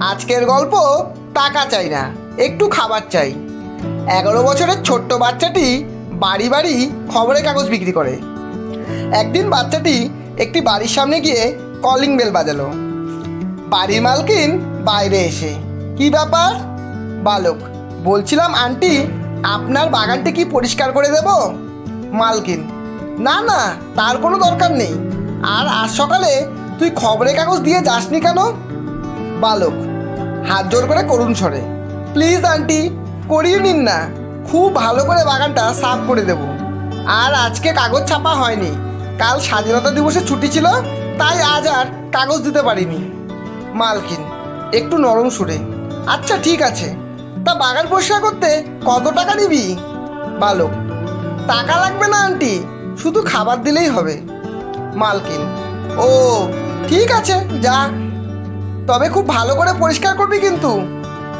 আজকের গল্প টাকা চাই না, একটু খাবার চাই। এগারো বছরের ছোট্ট বাচ্চাটি বাড়ি বাড়ি খবরের কাগজ বিক্রি করে। একদিন বাচ্চাটি একটি বাড়ির সামনে গিয়ে কলিং বেল বাজালো। বাড়ির মালকিন বাইরে এসে, কি ব্যাপার? বালক, বলছিলাম আন্টি, আপনার বাগানটি কি পরিষ্কার করে দেব? মালকিন? না না, তার কোনো দরকার নেই। আর আজ সকালে তুই খবরের কাগজ দিয়ে যাসনি কেন? বালক হাত জোর করে করুণ সরে প্লিজ, আন্টি, করিয়ে নিন না। খুব ভালো করে বাগানটা সাফ করে দেব। আর আজকে কাগজ ছাপা হয়নি। কাল স্বাধীনতা দিবসে ছুটি ছিল, তাই আজ আর কাগজ দিতে পারিনি। মালকিন, একটু নরম সুরে। আচ্ছা ঠিক আছে। তা বাগান পরিষ্কার করতে কত টাকা নিবি? বালক, টাকা লাগবে না, আন্টি। শুধু খাবার দিলেই হবে। মালকিন, ও, ঠিক আছে, যা। তবে খুব ভালো করে পরিষ্কার করবি কিন্তু।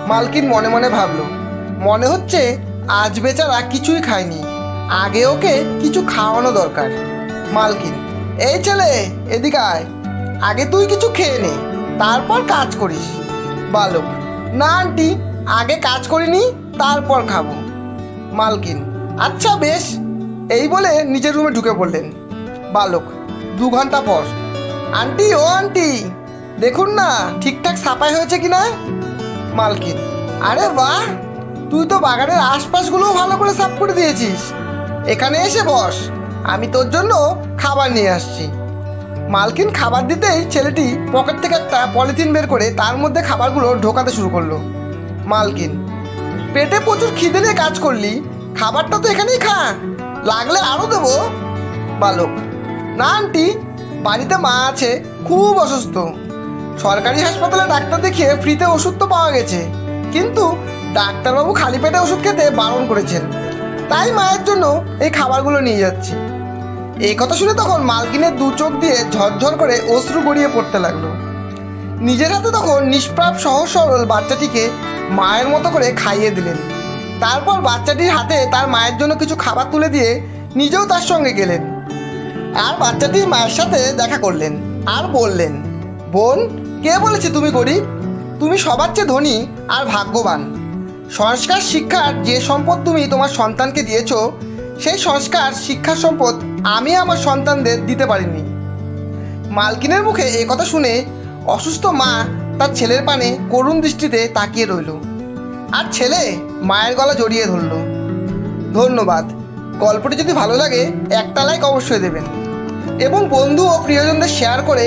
মালকিন মনে মনে ভাবল। মনে হচ্ছে আজ বেচারা কিছুই খায়নি। আগে ওকে কিছু খাওয়ানো দরকার। মালকিন, এই ছেলে, এদিকে আয়। আগে তুই কিছু খেয়ে নে, তারপর কাজ করিস। বালক, না আন্টি, আগে কাজ করিনি, তারপর খাব। মালকিন আচ্ছা বেশ। এই বলে নিজের রুমে ঢুকে পড়লেন। বালক, দু ঘণ্টা পর, আন্টি, ও আন্টি। দেখুন না, ঠিকঠাক সাফাই হয়েছে কি না মালকিন। আরে বাহ, তুই তো বাগানের আশপাশগুলোও ভালো করে সাফ করে দিয়েছিস। এখানে এসে বস, আমি তোর জন্য খাবার নিয়ে আসছি। মালকিন খাবার দিতেই ছেলেটি পকেট থেকে একটা পলিথিন বের করে তার মধ্যে খাবারগুলো ঢোকাতে শুরু করল। মালকিন, পেটে প্রচুর খিদে নিয়ে কাজ করলি, খাবারটা তো এখানেই খা, লাগলে আরও দেবো। বালক, না আন্টি, বাড়িতে মা আছে, খুব অসুস্থ। সরকারি হাসপাতালে ডাক্তার দেখিয়ে ফ্রিতে ওষুধ তো পাওয়া গেছে। কিন্তু ডাক্তারবাবু খালি পেটে ওষুধ খেতে বারণ করেছেন। তাই মায়ের জন্য এই খাবারগুলো নিয়ে যাচ্ছি। এই কথা শুনে তখন মালকিনের দু চোখ দিয়ে ঝরঝর করে অশ্রু গড়িয়ে পড়তে লাগল। নিজের হাতে তখন নিষ্প্রাপ, সহজ, সরল বাচ্চাটিকে মায়ের মতো করে খাইয়ে দিলেন। তারপর বাচ্চাটির হাতে তার মায়ের জন্য কিছু খাবার তুলে দিয়ে নিজেও তার সঙ্গে গেলেন। আর বাচ্চাটি মায়ের সাথে দেখা করলেন আর বললেন, বোন কে বলেছে তুমি গরিব? তুমি সবার চেয়ে ধনী আর ভাগ্যবান। সংস্কার শিক্ষার যে সম্পদ তুমি তোমার সন্তানকে দিয়েছ, সেই সংস্কার শিক্ষার সম্পদ আমি আমার সন্তানদের দিতে পারিনি। মালকিনের মুখে এ কথা শুনে অসুস্থ মা তার ছেলের পানে করুণ দৃষ্টিতে তাকিয়ে রইল আর ছেলে মায়ের গলা জড়িয়ে ধরল। ধন্যবাদ, গল্পটি যদি ভালো লাগে একটা লাইক অবশ্যই দেবেন। এবং বন্ধু ও প্রিয়জনদের শেয়ার করে